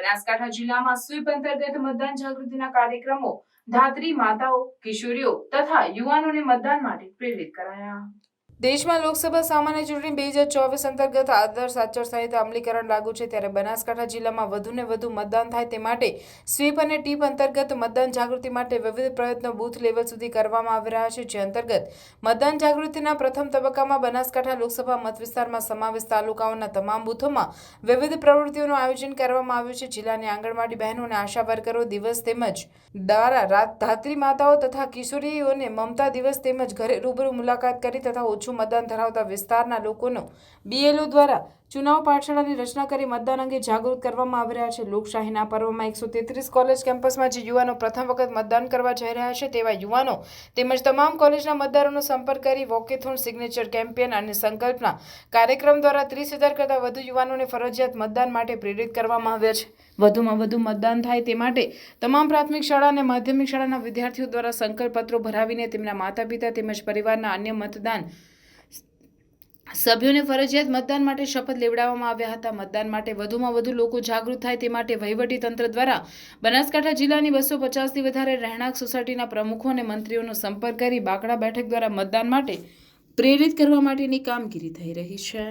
બનાસકાંઠા જિલ્લામાં સ્વીપ અંતર્ગત મતદાન જાગૃતિના કાર્યક્રમો ધાત્રી માતાઓ, કિશોરીઓ તથા યુવાનોને મતદાન માટે પ્રેરિત કરાયા. દેશમાં લોકસભા સામાન્ય ચૂંટણી બે હજાર ચોવીસ અંતર્ગત આદર્શ આચારસંહિતા અમલીકરણ લાગુ છે ત્યારે બનાસકાંઠા જિલ્લામાં વધુને વધુ મતદાન થાય તે માટે સ્વીપ અને ટીપ અંતર્ગત મતદાન જાગૃતિ માટે વિવિધ પ્રયત્નો બૂથ લેવલ સુધી કરવામાં આવી રહ્યા છે, જે અંતર્ગત મતદાન જાગૃતિના પ્રથમ તબક્કામાં બનાસકાંઠા લોકસભા મત વિસ્તારમાં સમાવેશ તાલુકાઓના તમામ બૂથોમાં વિવિધ પ્રવૃત્તિઓનું આયોજન કરવામાં આવ્યું છે. જિલ્લાની આંગણવાડી બહેનો અને આશા વર્કરો દિવસ તેમજ દ્વારા રાત ધાત્રી માતાઓ તથા કિશોરીઓને મમતા દિવસ તેમજ ઘરે રૂબરૂ મુલાકાત કરી તથા ઓછું મતદાન ધરાવતા વિસ્તારના લોકોનો બીએલઓ દ્વારા ચુનાવ પાઠશાળાની રચના કરી મતદાન અંગે જાગૃત કરવામાં આવી રહ્યા છે. લોકશાહીના પર્વમાં એકસો તેત્રીસ કોલેજ કેમ્પસમાં જે યુવાનો પ્રથમ વખત મતદાન કરવા જઈ રહ્યા છે તેવા યુવાનો તેમજ તમામ કોલેજના મતદારોનો સંપર્ક કરી વોકેથોન, સિગ્નેચર કેમ્પેન અને સંકલ્પના કાર્યક્રમ દ્વારા ત્રીસ હજાર કરતાં વધુ યુવાનોને ફરજિયાત મતદાન માટે પ્રેરિત કરવામાં આવ્યા છે. વધુમાં વધુ મતદાન થાય તે માટે તમામ પ્રાથમિક શાળા અને માધ્યમિક શાળાના વિદ્યાર્થીઓ દ્વારા સંકલ્પ પત્રો ભરાવીને તેમના માતા પિતા તેમજ પરિવારના અન્ય મતદાન સભ્યોને ફરજિયાત મતદાન માટે શપથ લેવડાવવામાં આવ્યા હતા. મતદાન માટે વધુમાં વધુ લોકો જાગૃત થાય તે માટે તંત્ર દ્વારા બનાસકાંઠા જિલ્લાની બસો પચાસથી વધારે રહેણાંક સોસાયટીના પ્રમુખો અને મંત્રીઓનો સંપર્ક કરી બાકડા બેઠક દ્વારા મતદાન માટે પ્રેરિત કરવા માટેની કામગીરી થઈ રહી છે.